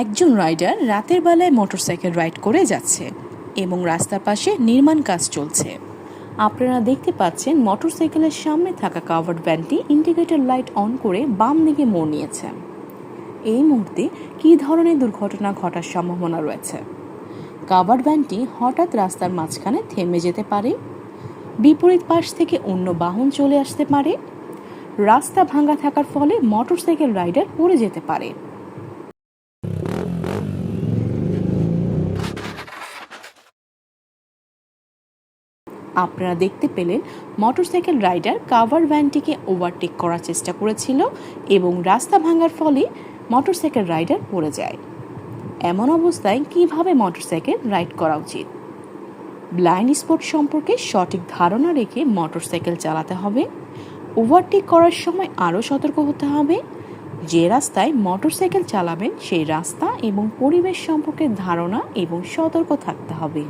একজন রাইডার রাতের বেলায় মোটরসাইকেল রাইড করে যাচ্ছে এবং রাস্তার পাশে নির্মাণ কাজ চলছে। আপনারা দেখতে পাচ্ছেন মোটরসাইকেলের সামনে থাকা কাভার্ড ভ্যানটি ইন্ডিকেটর লাইট অন করে বাম দিকে মোড় নিয়েছে। এই মুহূর্তে কী ধরনের দুর্ঘটনা ঘটার সম্ভাবনা রয়েছে? কাভার্ড ভ্যানটি হঠাৎ রাস্তার মাঝখানে থেমে যেতে পারে, বিপরীত পাশ থেকে অন্য বাহন চলে আসতে পারে, রাস্তা ভাঙা থাকার ফলে মোটরসাইকেল রাইডার পড়ে যেতে পারে। আপনারা দেখতে পেলেন মোটরসাইকেল রাইডার কাভার ভ্যানটিকে ওভারটেক করার চেষ্টা করেছিল এবং রাস্তা ভাঙার ফলে মোটরসাইকেল রাইডার পড়ে যায়। এমন অবস্থায় কীভাবে মোটরসাইকেল রাইড করা উচিত? ব্লাইন্ড স্পট সম্পর্কে সঠিক ধারণা রেখে মোটরসাইকেল চালাতে হবে। ওভারটেক করার সময় আরও সতর্ক হতে হবে। যে রাস্তায় মোটরসাইকেল চালাবেন সেই রাস্তা এবং পরিবেশ সম্পর্কে ধারণা এবং সতর্ক থাকতে হবে।